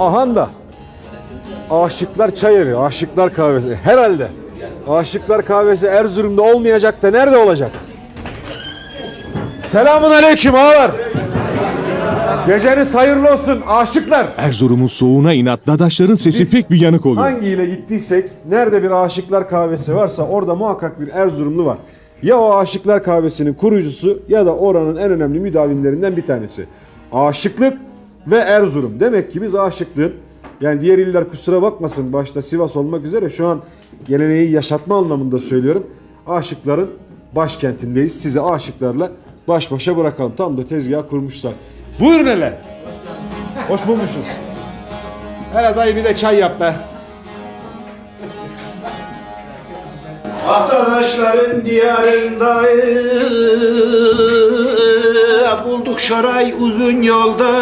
Ahan da Aşıklar Çay Evi, Aşıklar Kahvesi. Herhalde Aşıklar Kahvesi Erzurum'da olmayacak da nerede olacak? Selamun aleyküm ağalar. Geceniz hayırlı olsun aşıklar. Erzurum'un soğuğuna inat dadaşların sesi Biz pek bir yanık oluyor. Hangiyle gittiysek nerede bir aşıklar kahvesi varsa orada muhakkak bir Erzurumlu var. Ya o aşıklar kahvesinin kurucusu ya da oranın en önemli müdavimlerinden bir tanesi. Aşıklık ve Erzurum. Demek ki biz aşıklığın yani diğer iller kusura bakmasın başta Sivas olmak üzere şu an geleneği yaşatma anlamında söylüyorum. Aşıkların başkentindeyiz. Sizi aşıklarla baş başa bırakalım. Tam da tezgah kurmuşlar. Buyurun hele. Hoş bulmuşuz. Hele dayı bir de çay yap be. Arkadaşların bulduk şaray uzun yolda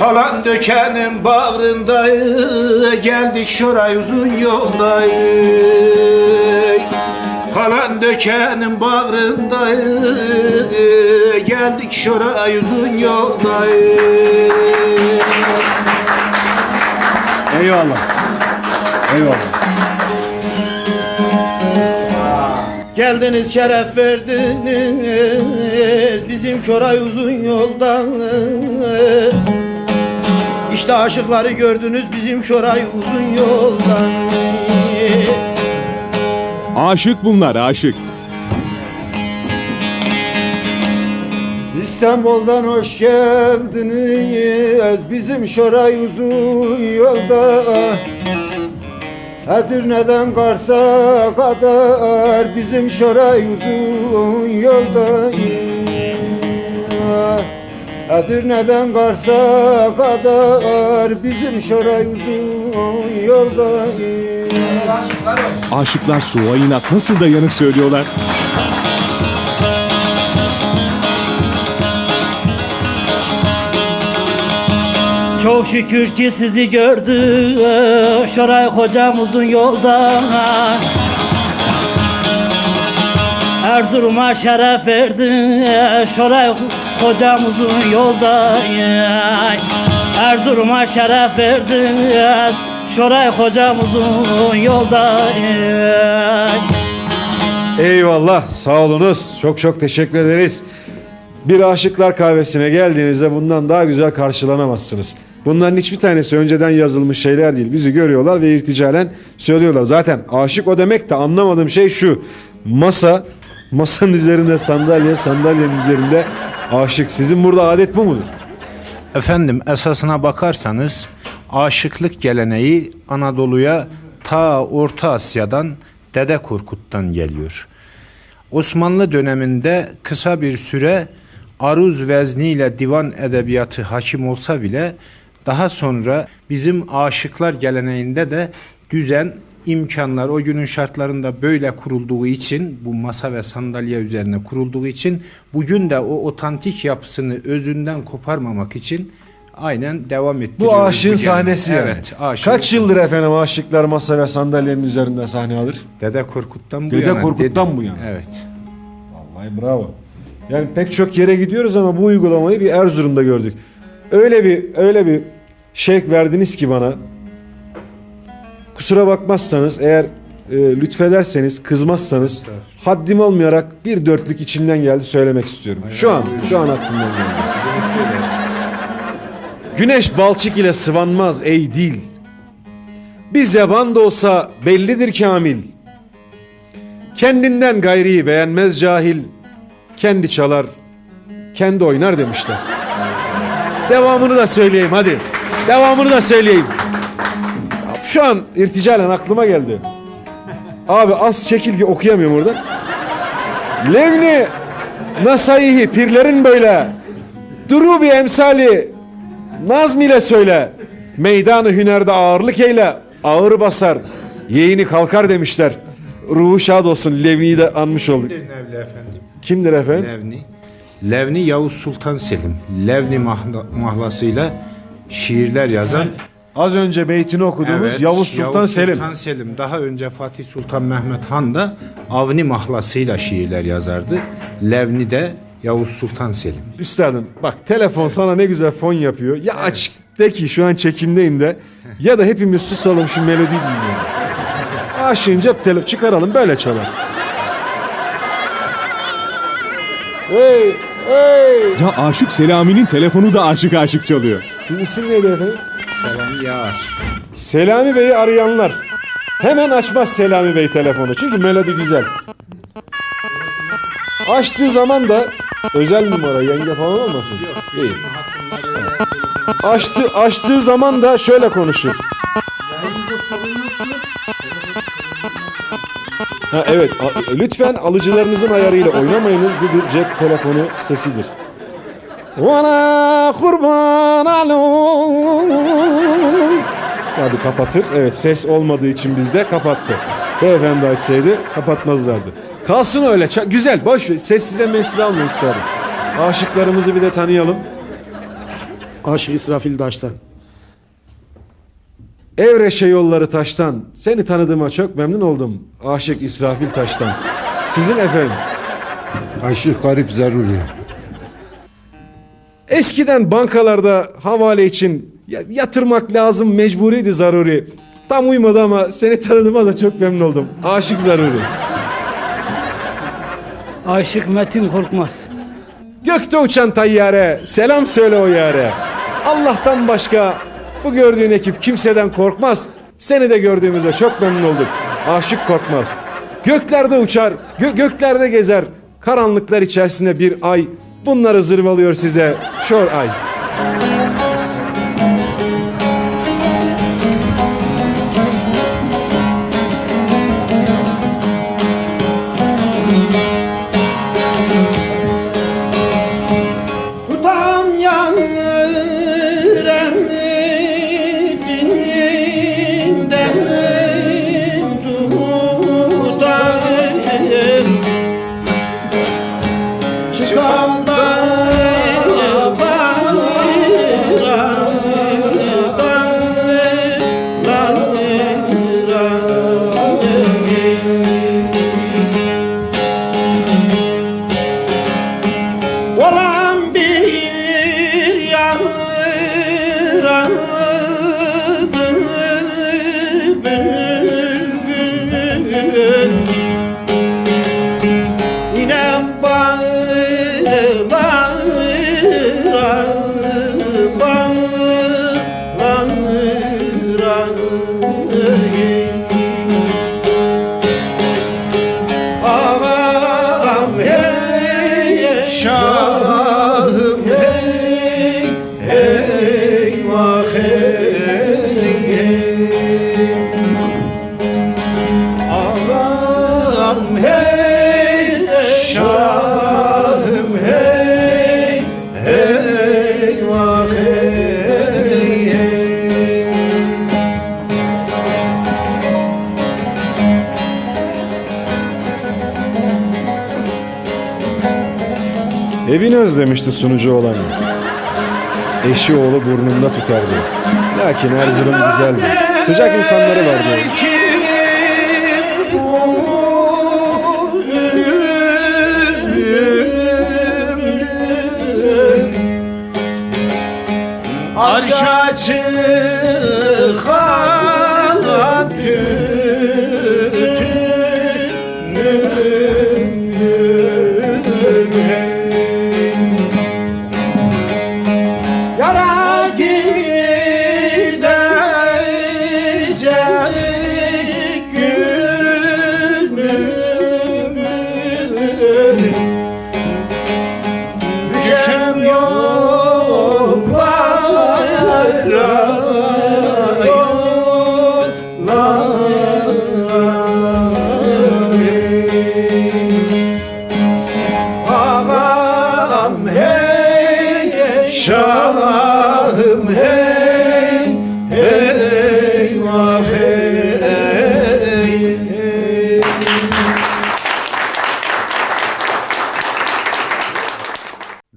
Halan dökenin bağrında geldik şoray uzun yolda Halan dökenin bağrında geldik şoray uzun yolda Eyvallah. Eyvallah. Geldiniz şeref verdiniz. Bizim Şoray uzun yoldan. İşte aşıkları gördünüz bizim Şoray uzun yoldan. Aşık bunlar aşık. İstanbul'dan hoş geldiniz. Bizim Şoray uzun yolda Edirne'den Kars'a kadar bizim Şoray uzun yolda Edirne'den Kars'a kadar bizim Şoray uzun yolda Aşıklar soğuğa inat nasıl da yanık söylüyorlar. Çok şükür ki sizi gördük Şoray hocam uzun yolda Erzurum'a şeref verdin Şoray hocam uzun yolda Erzurum'a şeref verdin Şoray hocam uzun yolda Eyvallah. Sağ olunuz. Çok çok teşekkür ederiz. Bir aşıklar kahvesine geldiğinizde bundan daha güzel karşılanamazsınız. Bunların hiçbir tanesi önceden yazılmış şeyler değil. Bizi görüyorlar ve irticalen söylüyorlar. Zaten aşık o demek de anlamadığım şey şu. Masa, masanın üzerinde sandalye, sandalyenin üzerinde aşık. Sizin burada adet bu mudur? Efendim esasına bakarsanız aşıklık geleneği Anadolu'ya ta Orta Asya'dan Dede Korkut'tan geliyor. Osmanlı döneminde kısa bir süre aruz vezniyle divan edebiyatı hakim olsa bile daha sonra bizim aşıklar geleneğinde de düzen imkanlar o günün şartlarında böyle kurulduğu için bu masa ve sandalye üzerine kurulduğu için bugün de o otantik yapısını özünden koparmamak için aynen devam ettiriyoruz. Bu aşığın geleneği. sahnesi yani. Evet. aşığın Kaç yıldır efendim aşıklar masa ve sandalyenin üzerinde sahne alır? Dede Korkut'tan bu Dede yana. Korkut'tan dedim. bu yana. Evet. Vallahi bravo. Yani pek çok yere gidiyoruz ama bu uygulamayı bir Erzurum'da gördük. Öyle bir öyle bir şevk verdiniz ki bana. Kusura bakmazsanız eğer e, lütfederseniz kızmazsanız haddim olmayarak bir dörtlük içimden geldi söylemek istiyorum. Şu an şu an aklımdan geldi. Güneş balçık ile sıvanmaz ey dil. Bir zeban da olsa bellidir kamil. Kendinden gayriyi beğenmez cahil. Kendi çalar, kendi oynar demişler. Devamını da söyleyeyim hadi. Devamını da söyleyeyim. Şu an irticalen aklıma geldi. Abi az çekil ki okuyamıyorum oradan. Levni nasayihi pirlerin böyle. Duru bir emsali nazm ile söyle. Meydanı hünerde ağırlık eyle. Ağır basar. Yeğeni kalkar demişler. Ruhu şad olsun. Levni'yi de anmış olduk. Levni efendim. Kimdir efendim? Levni. Levni Yavuz Sultan Selim. Levni mahla, mahlasıyla şiirler yazan Az önce beytini okuduğumuz Evet, Yavuz Sultan Selim. Sultan Selim. Daha önce Fatih Sultan Mehmet Han da Avni mahlasıyla şiirler yazardı. Levni de Yavuz Sultan Selim. Üstadım bak telefon sana ne güzel fon yapıyor. Ya aç de ki şu an çekimdeyim de ya da hepimiz susalım şu melodiyi dinleyelim. Aşığın cep telefonu çıkaralım böyle çalar. Hey hey. Ya Aşık Selami'nin telefonu da aşık aşık çalıyor. İsim neydi efendim? Selam Yağar. Selami Bey'i arayanlar. Hemen açmaz Selami Bey telefonu. Çünkü melodi güzel. Açtığı zaman da özel numara yenge falan olmasın? Yok. Değil. Açtı, açtığı zaman da şöyle konuşur. Ha, evet lütfen alıcılarınızın ayarıyla oynamayınız bu bir cep telefonu sesidir. Vana kurban alum. Abi kapatır. Evet ses olmadığı için bizde kapattı. Beyefendi açsaydı kapatmazlardı. Kalsın öyle. ça- güzel. Boş ver. Sessize messize alma üstadım. Aşıklarımızı bir de tanıyalım. Aşık İsrafil Daş'tan. Evreşe yolları taştan. Seni tanıdığıma çok memnun oldum. Aşık İsrafil Taş'tan. Sizin efendim. Aşık garip zaruri. Eskiden bankalarda havale için ya- yatırmak lazım mecburiydi zaruri. Tam uymadı ama seni tanıdığıma da çok memnun oldum. Aşık zaruri. Aşık Metin Korkmaz. Gökte uçan tayyare, selam söyle o yare. Allah'tan başka bu gördüğün ekip kimseden korkmaz. Seni de gördüğümüzde çok memnun olduk. Aşık korkmaz. Göklerde uçar, gö- göklerde gezer. Karanlıklar içerisinde bir ay. Bunları zırvalıyor size. Şor Evini özlemişti sunucu olan. Eşi oğlu burnunda tutardı. Lakin Erzurum güzeldi. Sıcak insanları vardı. Arşa çıkan